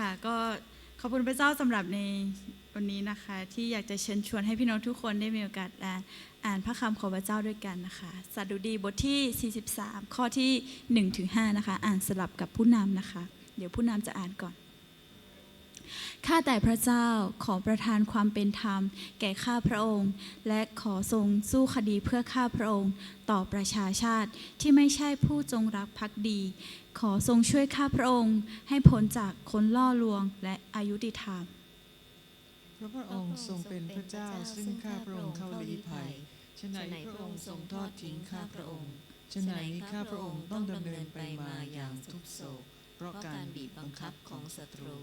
ค่ะก็ขอบคุณพระเจ้าสำหรับในวันนี้นะคะ ที่อยากจะเชิญชวนให้พี่น้องทุกคนได้มีโอกาสอ่านานพระคำของพระเจ้าด้วยกันนะคะสัตดุดีบทที่ 43 ข้อที่1ถึง5นะคะ อ่านสลับกับผู้นำนะคะ เดี๋ยวผู้นำจะอ่านก่อน ข้าแต่พระเจ้าขอประทานความเป็นธรรม แก่ข้าพระองค์ และขอทรงสู้คดีเพื่อข้าพระองค์ ต่อประชาชาติที่ไม่ใช่ผู้จงรักภักดี ขอทรงช่วยข้าพระองค์ ให้พ้นจากคนล่อลวงและอายุติธรรมพระพระองค์ทรงเป็นพระเจ้าซึ่งข้าพระองค์เข้าลี้ภัยฉะไหนพระองค์ทรงทอดทิ้งข้าพระองค์ฉะไหนข้าพระองค์ต้องดำเนินไปมาอย่างทุกโศก เพราะการบีบบังคับของศัตรู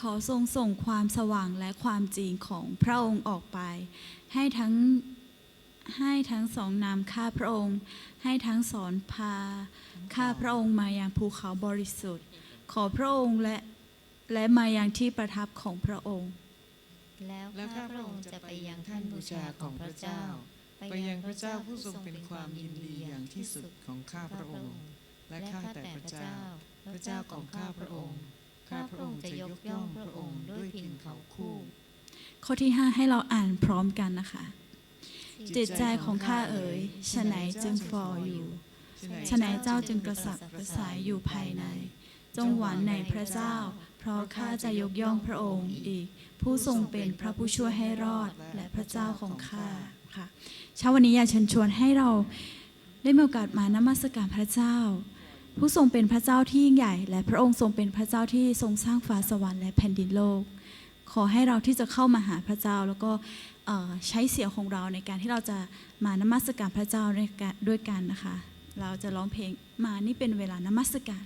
ขอทรงส่งความสว่างและความจริงของพระองค์ออกไป ให้ทั้งให้ทั้งสองนำข้าพระองค์ ให้ทั้งสอนพาข้าพระองค์มายังภูเขาบริสุทธิ์ ขอพระองค์และและมายังที่ประทับของพระองค์ แล้วข้าพระองค์จะไปยังท่านบูชาของพระเจ้า ไปยังพระเจ้าผู้ทรงเป็นความยินดีอย่างที่สุดของข้าพระองค์ และข้าแต่พระเจ้า พระเจ้าของข้าพระองค์ ข้าพระองค์จะยกย่องพระองค์ด้วยพินเขาคู่ ข้อที่5ให้เราอ่านพร้อมกันนะคะจิตใจของข้าเอ๋ยฉะไหนจึงฟออยู่ฉะไหนเจ้าจึงกระสับกระส่ายอยู่ภายใน จงหวังในพระเจ้า เพราะข้าจะยกย่องพระองค์อีก ผู้ทรงเป็นพระผู้ช่วยให้รอดและพระเจ้าของข้าค่ะเช้าวันนี้อยากเชิญชวนให้เราได้มีโอกาสมานมัสการพระเจ้า ผู้ทรงเป็นพระเจ้าที่ยิ่งใหญ่ และพระองค์ทรงเป็นพระเจ้าที่ทรงสร้างฟ้าสวรรค์และแผ่นดินโลก ขอให้เราที่จะเข้ามาหาพระเจ้า แล้วก็ใช้เสียงของเราในการที่เราจะมานมัสการพระเจ้าด้วยกันนะคะ เราจะร้องเพลงมานี่เป็นเวลานมัสการ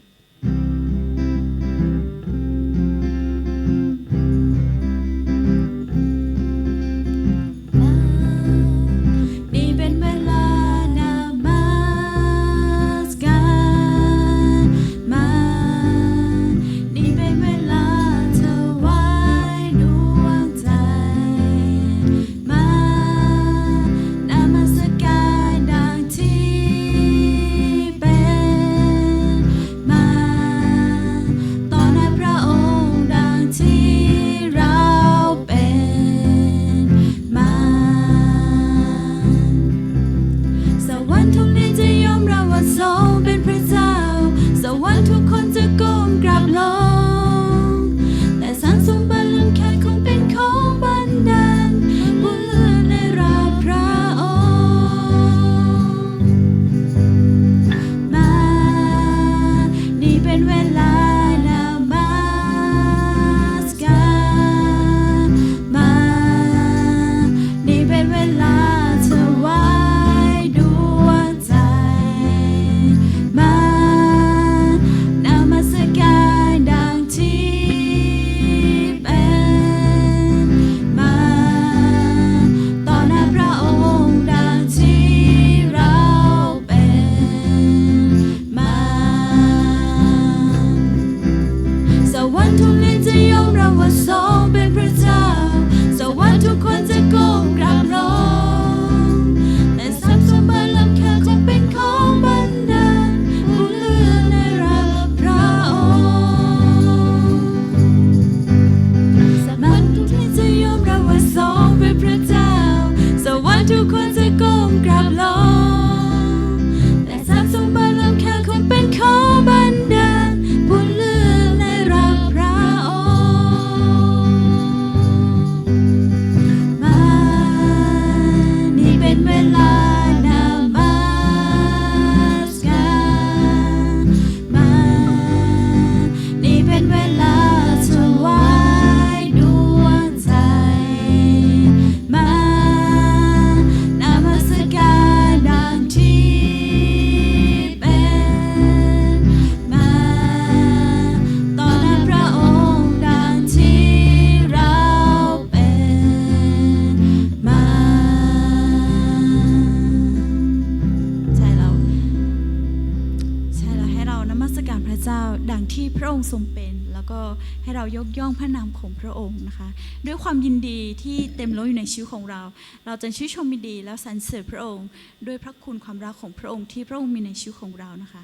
ระองค์ทรงเป็น แล้วก็ให้เรายกย่องพระนามของพระองค์นะคะ ด้วยความยินดีที่เต็มล้นอยู่ในชีวิตของเรา เราจะชื่นชมยินดีแล้วสรรเสริญพระองค์ ด้วยพระคุณความรักของพระองค์ที่พระองค์มีในชีวิตของเรานะคะ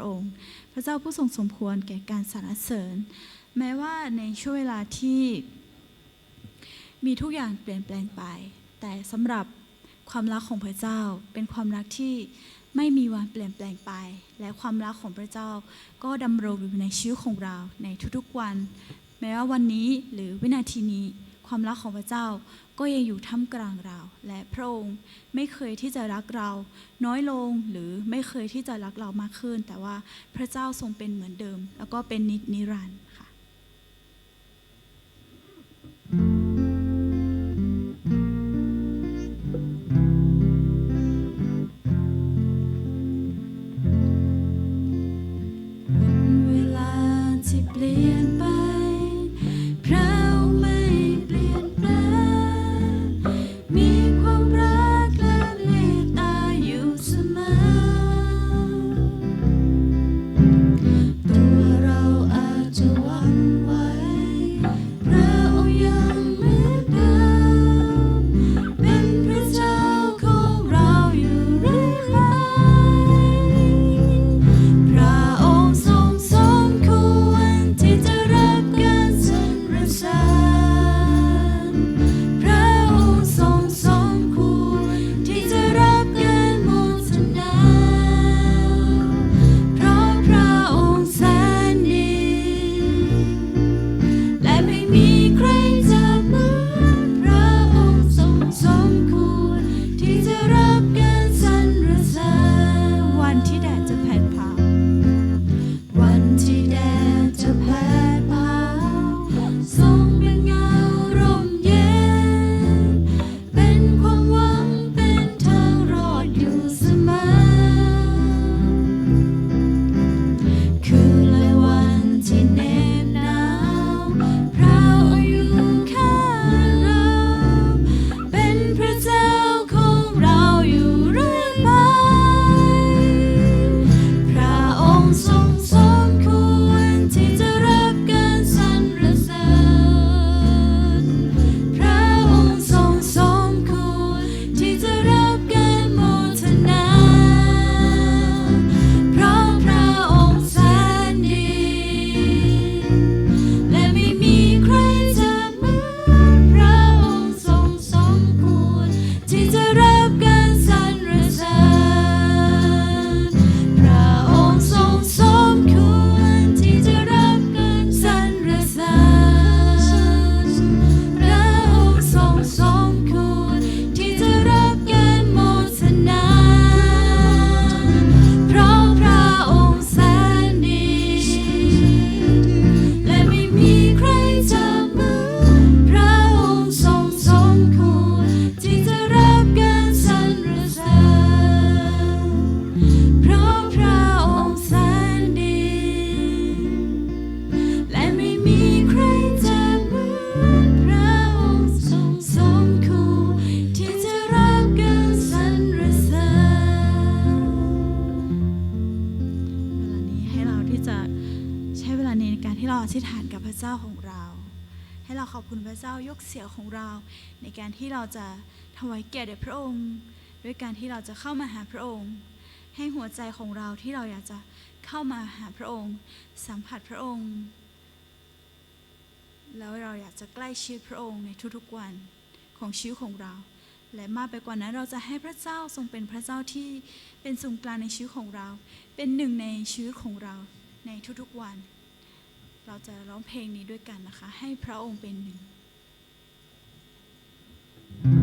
รักของพระองค์ พระเจ้าผู้ทรงสมควรแก่การสรรเสริญ แม้ว่าในช่วงเวลาที่มีทุกอย่างเปลี่ยนแปลงไป แต่สำหรับความรักของพระเจ้าเป็นความรักที่ไม่มีวันเปลี่ยนแปลงไป และความรักของพระเจ้าก็ดำรงอยู่ในชีวิตของเราในทุกๆวัน แม้ว่าวันนี้หรือวินาทีนี้ ความรักของพระเจ้า ก็ยังอยู่ท่ามกลางเรา และพระองค์ไม่เคยที่จะรักเรา น้อยลงหรือไม่เคยที่จะรักเรามากขึ้น แต่ว่าพระเจ้าทรงเป็นเหมือนเดิม แล้วก็เป็นนิจนิรันดร์ ที่จะใช้เวลานี้ในการที่เราอธิษฐานกับพระเจ้าของเรา ให้เราขอบคุณพระเจ้ายกเสียงของเรา ในการที่เราจะถวายเกียรติแด่พระองค์ ด้วยการที่เราจะเข้ามาหาพระองค์ ให้หัวใจของเราที่เราอยากจะเข้ามาหาพระองค์ สัมผัสพระองค์ แล้วเราอยากจะใกล้ชิดพระองค์ในทุกๆวันของชีวิตของเรา และมากไปกว่านั้นเราจะให้พระเจ้าทรงเป็นพระเจ้าที่เป็นศูนย์กลางในชีวิตของเรา เป็นหนึ่งในชีวิตของเรา ในทุกๆวัน เราจะร้องเพลงนี้ด้วยกันนะคะ ให้พระองค์เป็นหนึ่งเข้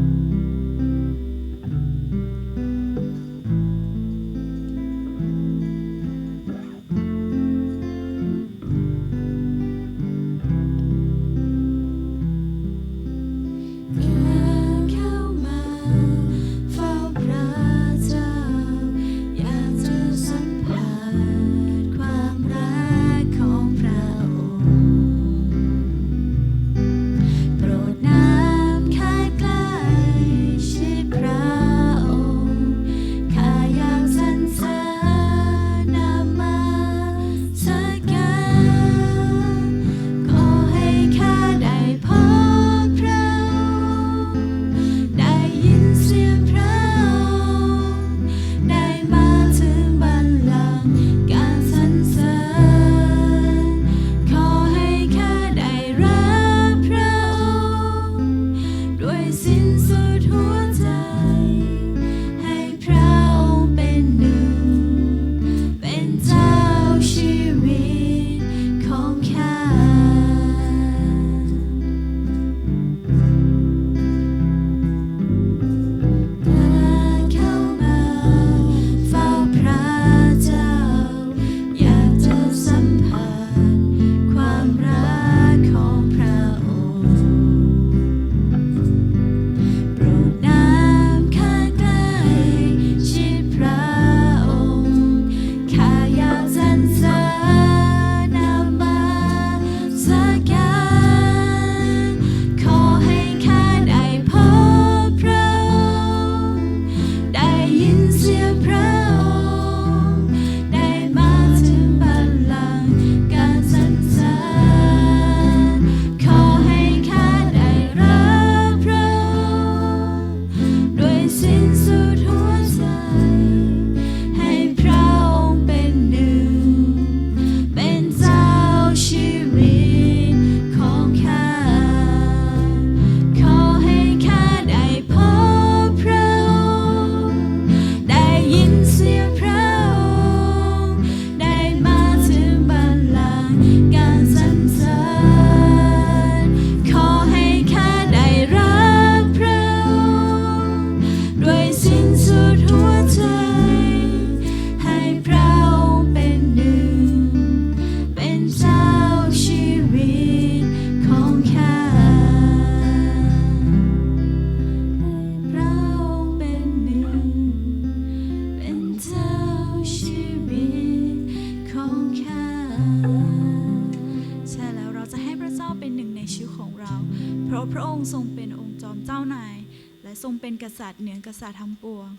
ษัตริย์เหนือกษัตริย์ทั้งปวง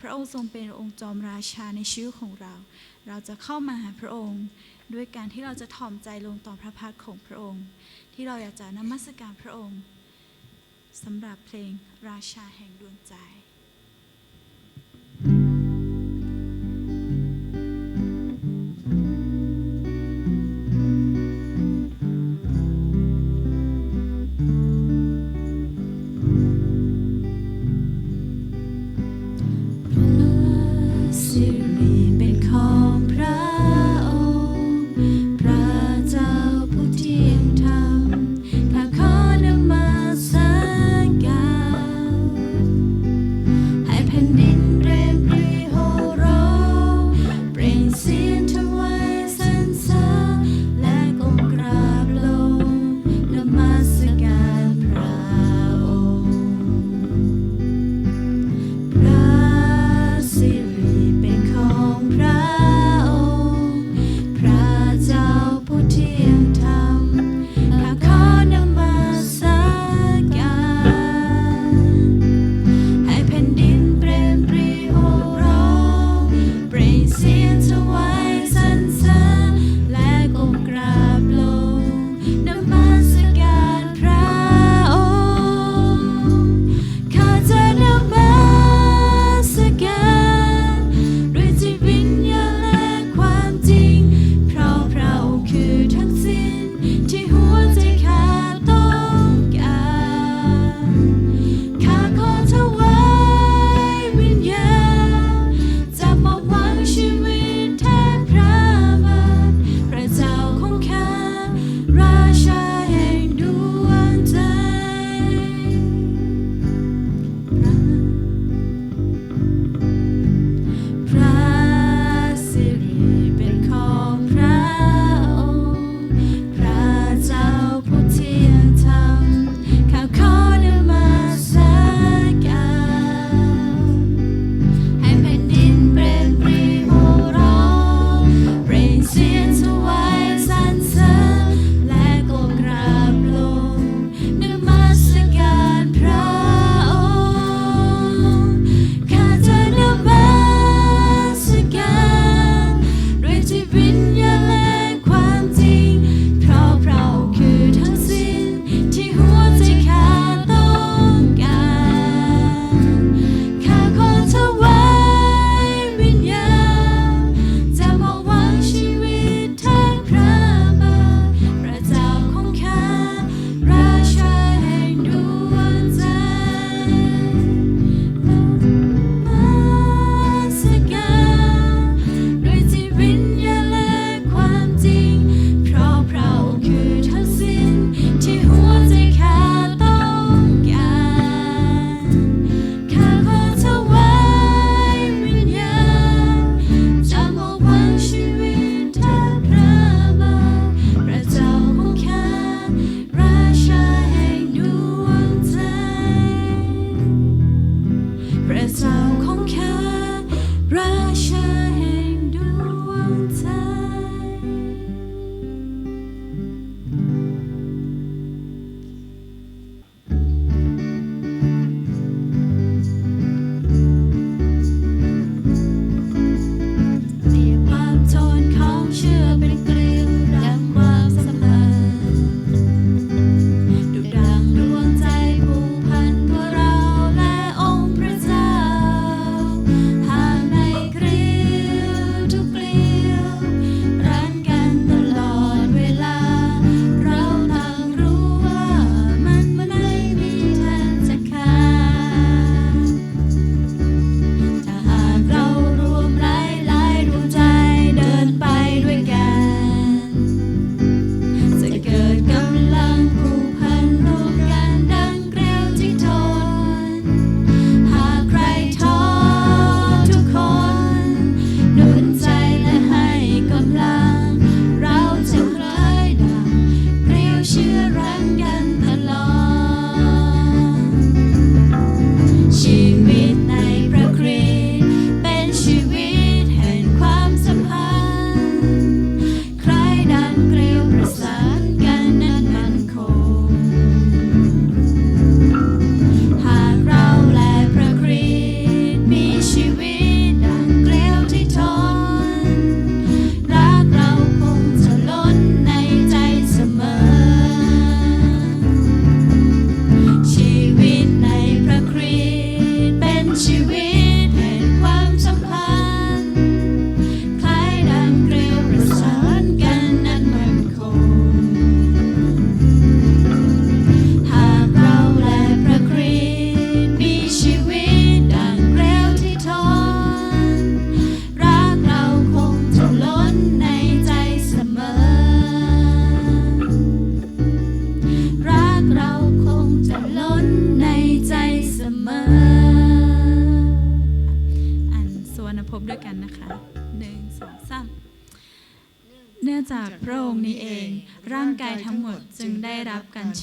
พระองค์ทรงเป็นองค์จอมราชาในชีวิตของเรา เราจะเข้ามาหาพระองค์ ด้วยการที่เราจะถ่อมใจลงต่อพระพักตร์ของพระองค์ ที่เราอยากจะนมัสการพระองค์สำหรับเพลงราชาแห่งดวงใจ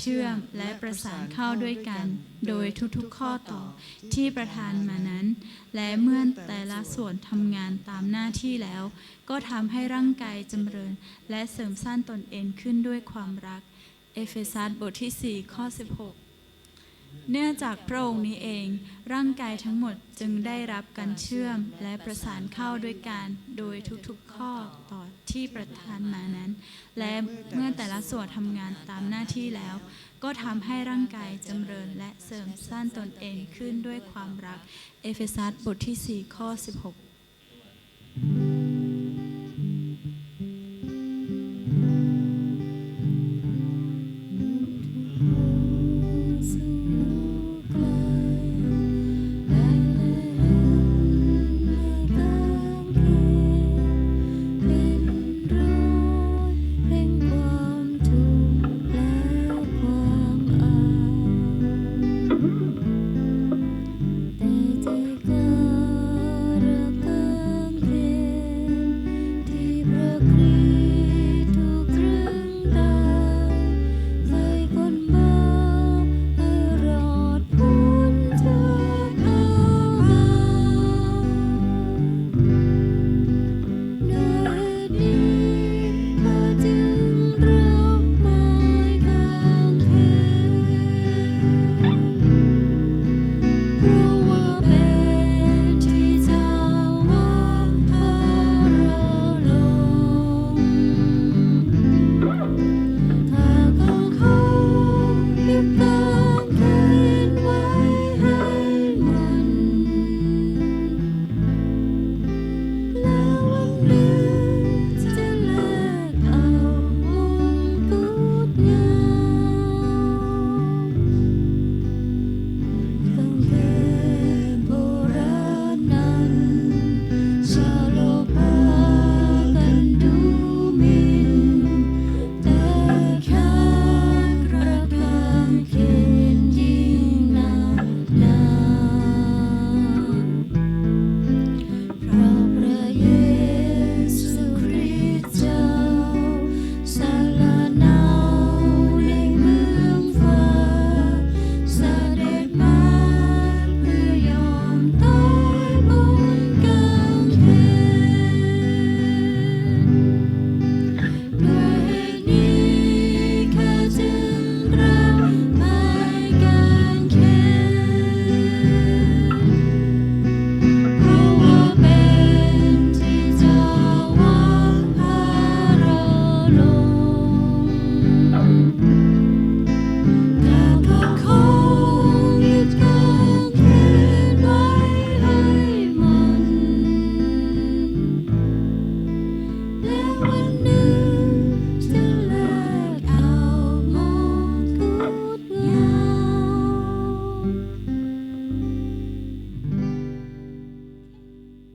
ชื่อมและประสานเข้าด้วยกัน โดยทุกๆข้อต่อที่ประทานมานั้น และเมื่อแต่ละส่วนทำงานตามหน้าที่แล้ว ก็ทำให้ร่างกายจำเริญ และเสริมสร้างตนเองขึ้นด้วยความรัก เอเฟซัสบทที่ 4 ข้อ 16 เนื่องจากพระองค์นี้เอง ร่างกายทั้งหมดจึงได้รับการเชื่อมและประสานเข้าด้วยกันโดยทุกๆข้อต่อที่ประทานมานั้น และเมื่อแต่ละส่วนทำงานตามหน้าที่แล้ว ก็ทำให้ร่างกายจำเริญและเสริมสร้างตนเองขึ้นด้วยความรัก เอเฟซัสบทที่ 4 ข้อ 16